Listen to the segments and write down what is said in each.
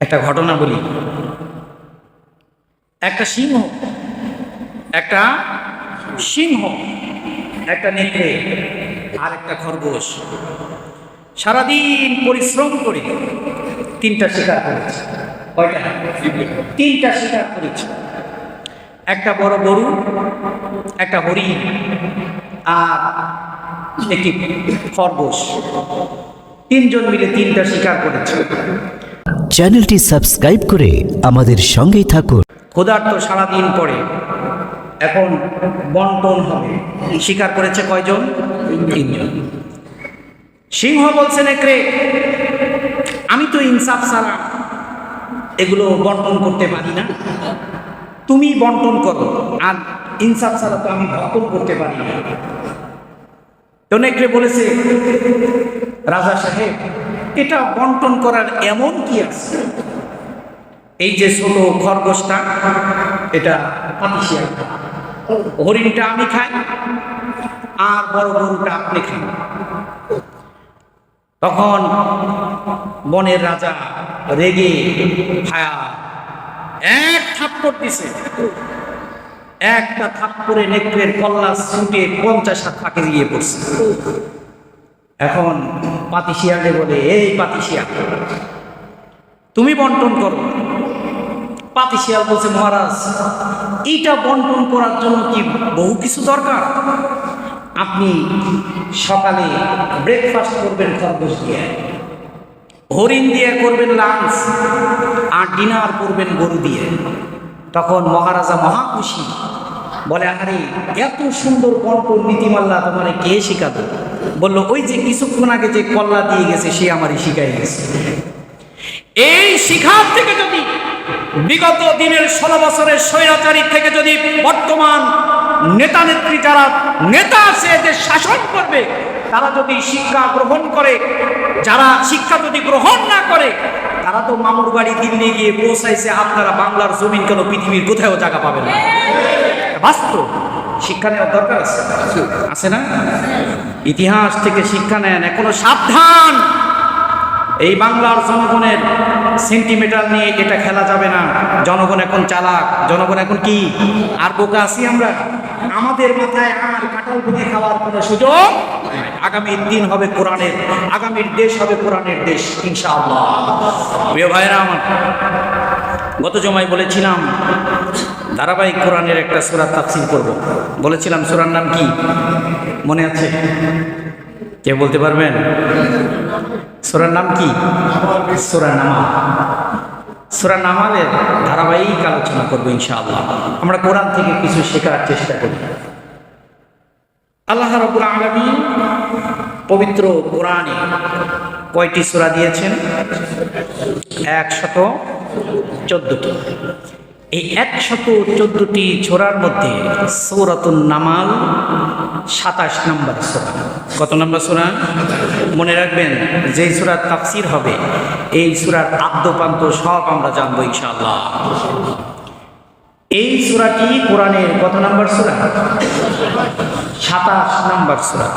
একটা ঘটনা বলি। একটা সিংহ একটা সিংহ, একটা নেকড়ে আর একটা খরগোশ। সারাদিন পরিশ্রম করে তিনটা শিকার করেছে। কয়টা? তিনটা শিকার করেছে। একটা বড় গরু, একটা হরিণ, আর একটি খরগোশ। তিনজন মিলে তিনটা শিকার করেছে। চ্যানেলটি সাবস্ক্রাইব করে আমাদের সঙ্গেই থাকুন। ক্ষুধার্ত সারাদিন পরে এখন বন্টন হবে। স্বীকার করেছে কয়জন? তিনজন। সিংহ বলছে নেকড়ে আমি তো ইনসাফ ছাড়া এগুলো বন্টন করতে পারি না। তুমি বন্টন করো, আর ইনসাফ ছাড়া তো আমি ভক্ষণ করতে পারি না। তো বলেছে, রাজা সাহেব এটা বন্টন করার এমন কি আছে? এই যে ছোট খরগোশটা, এটা হরিণটা আমি খাই, আর বড় গরুটা আপনি খান। তখন বনের রাজা রেগে ভায়া এক থাপ্পড় দিছে। একটা থাপ্পড়ে নেকড়ের কল্লা ছুটে পঞ্চাশ হাত ফাঁকে দিয়ে পড়ছে। এখন পাতিশিয়ালে বলে, এই পাতিশিয়া। তুমি বন্টন করো। পাতিশিয়াল বলছে, মহারাজ, এইটা বন্টন করার জন্য কি বহু কিছু দরকার? আপনি সকালে ব্রেকফাস্ট করবেন খরগোশ দিয়ে, হরিণ দিয়ে করবেন লাঞ্চ, আর ডিনার করবেন গরু দিয়ে। তখন মহারাজা মহা খুশি। বলে, আরে, এত সুন্দর বন্টন নীতিমাল্লা তোমার কে শিখাতো বলল, ওই যে কিছুক্ষণ আগে যে কল্লা দিয়ে গেছে, সে আমারই শিখাই গেছে। এই শিখার থেকে যদি বিগত দিনের ষোলো বছরের স্বৈরাচারী থেকে যদি বর্তমান নেতা নেত্রী যারা নেতা আছে যে শাসন করবে, তারা যদি শিক্ষা গ্রহণ করে, যারা শিক্ষা যদি গ্রহণ না করে, তারা তো মামুর বাড়ি দিল্লি গিয়ে পৌঁছাইছে, আপনারা বাংলার জমিন কেন পৃথিবীর কোথাও জায়গা পাবেন না। বাস্তব। শিক্ষা নেওয়ার দরকার আছে? আছে না? ইতিহাস থেকে শিক্ষা নেন, এখনও সাবধান। এই বাংলার জনগণের সেন্টিমিটার নিয়ে এটা খেলা যাবে না। জনগণ এখন চালাক, জনগণ এখন কি? আর বোকা আছি আমরা? আমাদের মাথায় আর কাঁঠাল বুঝে খাওয়ার কোনো সুযোগ। আগামীর দিন হবে কোরআনের, আগামীর দেশ হবে কোরআনের দেশ, ইনশাআল্লাহ। প্রিয় ভাইরা আমার, গত জমায় বলেছিলাম ধারাবাহিক কোরআনের একটা সুরা তাফসিল করব বলেছিলাম, সুরার নাম কি? মনে আছে? কে বলতে পারবেন? সুরার নাম কি? সুরা নামা সুরা নামালের ধারাবাহিক আলোচনা করব ইনশাআল্লাহ। আমরা কোরআন থেকে কিছু শেখার চেষ্টা করি। আল্লাহ রবুল আলমী পবিত্র কোরআনে কয়টি সুরা দিয়েছেন? একশত চোদ্দটি। এই একশত চোদ্দটি ছোড়ার মধ্যে সৌরাতুন নামাল সাতাশ নম্বর সোরা। কত নম্বর সোরা? মনে রাখবেন যে সুরার তাফসির হবে, এই সুরার আদ্যপান্ত সব আমরা জানব ইনশাআল্লাহ। এই সুরাটি কোরআনের কত নম্বর সুরা? সাতাশ নম্বর সুরা।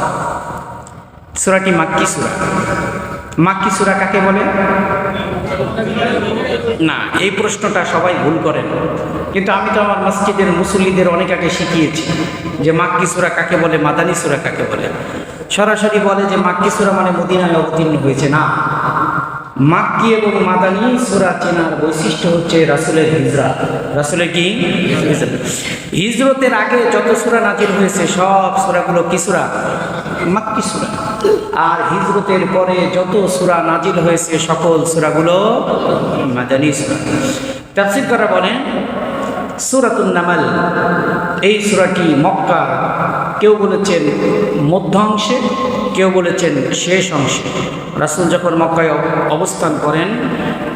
সুরাটি মাক্কি সুরা। মাক্কি সুরা কাকে বলে? না, এই প্রশ্নটা সবাই ভুল করেন। কিন্তু আমি তো আমার মসজিদের মুসল্লিদের অনেক আগে শিখিয়েছি যে মাক্কি সুরা কাকে বলে, মাদানী সুরা কাকে বলে। সরাসরি বলে যে মাক্কি সুরা মানে মদিনায় অবতীর্ণ হয়েছে। না, মাক্কি এবং মাদানী সুরা চেনার বৈশিষ্ট্য হচ্ছে রাসুলের হিজরা। রাসুলের কি? হিজরত। হিজরতের আগে যত সুরা নাজির হয়েছে, সব সুরাগুলো কি সুরা? মাক্কি সুরা। আর হিজরতের পরে যত সুরা নাজিল হয়েছে, সকল সুরাগুলো মাদানী সুরা। তাফসির করা বলেন, সুরাতুন নামাল, এই সুরাটি মক্কা কেউ বলেছেন মধ্য অংশে, কেউ বলেছেন শেষ অংশে। রাসুল যখন মক্কায় অবস্থান করেন,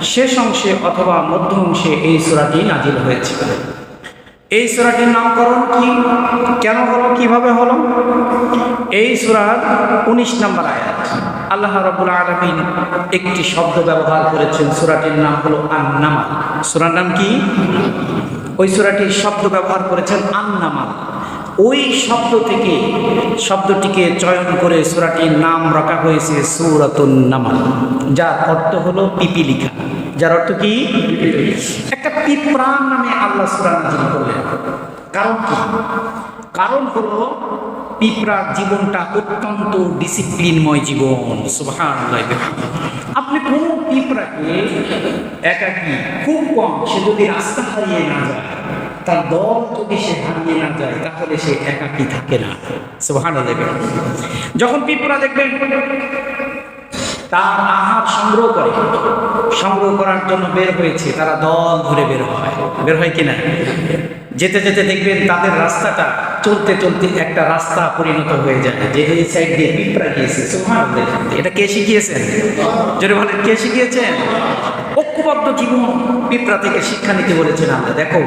শেষ অংশে অথবা মধ্য অংশে এই সুরাটি নাজিল হয়েছে। এই সুরাটির নামকরণ কি? কেন হলো? কীভাবে হলো? এই সুরার উনিশ নম্বর আয়াত। আল্লাহ রবুল আলমিন একটি শব্দ ব্যবহার করেছেন, সুরাটির নাম হলো আন্নামাল। সুরার নাম কি? ওই সুরাটির শব্দ ব্যবহার করেছেন আন্নামাল। ওই শব্দ থেকে, শব্দটিকে চয়ন করে সুরাটির নাম রাখা হয়েছে সুরাতুন নামাল, যার অর্থ হলো পিপিলিকা। যার অর্থ কি? একটা পিঁপড়ার নামে আল্লাহ সুরা নাজিল করলেন। কারণ কি? কারণ হলো পিঁপড়ার জীবনটা অত্যন্ত ডিসিপ্লিনময় জীবন। সুবহানাল্লাহ আপনি কোনো পিঁপড়াকে একাকি খুব কম, সে যদি রাস্তা হারিয়ে না যায়, তার দল যদি সে হারিয়ে না যায়, তাহলে সে একাকি থাকে না। সুবহানাল্লাহ যখন পিঁপড়া দেখবেন, তার আহার সংগ্রহ করে, সংগ্রহ করার জন্য বের হয়েছে, তারা দল ধরে বের হয়। বের হয় কিনা যেতে যেতে দেখবেন তাদের রাস্তাটা চলতে চলতে একটা রাস্তা পরিণত হয়ে যায় যে এই সাইড দিয়ে পিঁপড়া গিয়েছে এটা কে শিখিয়েছেন? জোরে বলেন, কে শিখিয়েছেন? ঐক্যবদ্ধ জীবন পিঁপড়া থেকে শিক্ষা নিতে বলেছেন আমরা। দেখো,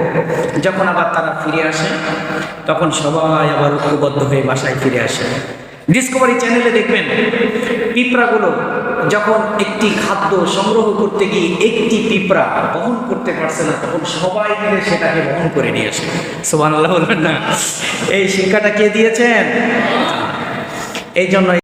যখন আবার তারা ফিরে আসে, তখন সবাই আবার ঐক্যবদ্ধ হয়ে বাসায় ফিরে আসে। ডিসকভারি চ্যানেলে দেখবেন, পিঁপড়াগুলো যখন একটি খাদ্য সংগ্রহ করতে গিয়ে একটি পিঁপড়া বহন করতে পারছে না, তখন সবাই মিলে সেটাকে বহন করে নিয়ে আসে। সোমান আল্লাহ বলবেন না। এই শিক্ষাটা কে দিয়েছেন? এই জন্য